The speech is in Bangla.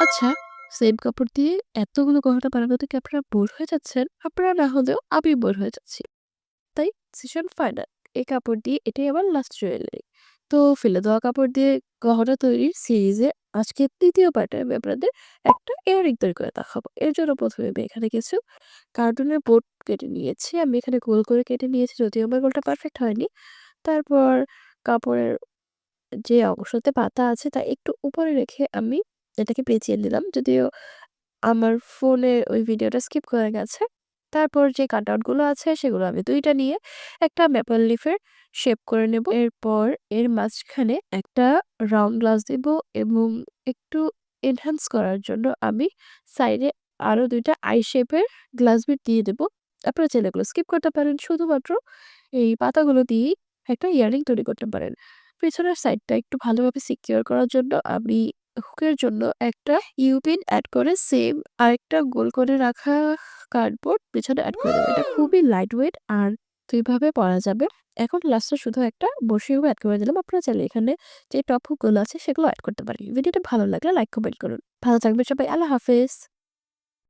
আচ্ছা, সেম কাপড় দিয়ে এতগুলো গহনা বানানোতে থেকে আপনারা বোর হয়ে যাচ্ছেন? আপনারা না হলেও আমি বোর হয়ে যাচ্ছি। তাই ডিসিশন ফাইনাল। এই কাপড় দিয়ে এটাই আমার লাস্ট জুয়েলারি। তো ফেলে দেওয়া কাপড় দিয়ে গহনা তৈরির সিরিজে আজকে ৩য় পার্টে আমি আপনাদের একটা ইয়াররিং তৈরি করে দেখাবো। এর জন্য প্রথমে আমি এখানে কিছু কার্টুনের বোর্ড কেটে নিয়েছি। আমি এখানে গোল করে কেটে নিয়েছি যদিও আমার গোলটা পারফেক্ট হয়নি। তারপর কাপড়ের যে অংশতে পাতা আছে তা একটু উপরে রেখে আমি এটাকে পেঁচিয়ে নিলাম। যদিও আমার ফোনে ওই ভিডিওটা স্কিপ করে গেছে। তারপর যে কাটআউটগুলো আছে সেগুলো আমি দুইটা নিয়ে একটা মেপল লিফের শেপ করে নেব। এরপর এর মাঝখানে একটা রাউন্ড গ্লাস দিব এবং একটু এনহ্যান্স করার জন্য আমি সাইডে আরও দুইটা আই শেপের গ্লাস বিট দিয়ে দেবো আপনারা চাইলে এগুলো স্কিপ করতে পারেন। শুধুমাত্র এই পাতাগুলো দিয়েই একটা ইয়ারিং তৈরি করতে পারেন। পেছনের সাইডটা একটু ভালোভাবে সিকিউর করার জন্য আমি হুকের জন্য একটা ইউপিন অ্যাড এড করে সেম আরেকটা গোল করে রাখা কার্ডবোর্ড পিছনে অ্যাড করে দেবো এটা খুবই লাইট ওয়েট আর ২ ভাবে পরা যাবে। এখন লাস্টে শুধু একটা বসে অ্যাড করে দিলাম। আপনারা চাইলে এখানে যে টপ হুকগুলো আছে সেগুলো অ্যাড করতে পারেন। ভিডিওটা ভালো লাগলে লাইক কমেন্ট করুন। ভালো থাকবে সবাই। আল্লাহ হাফেজ।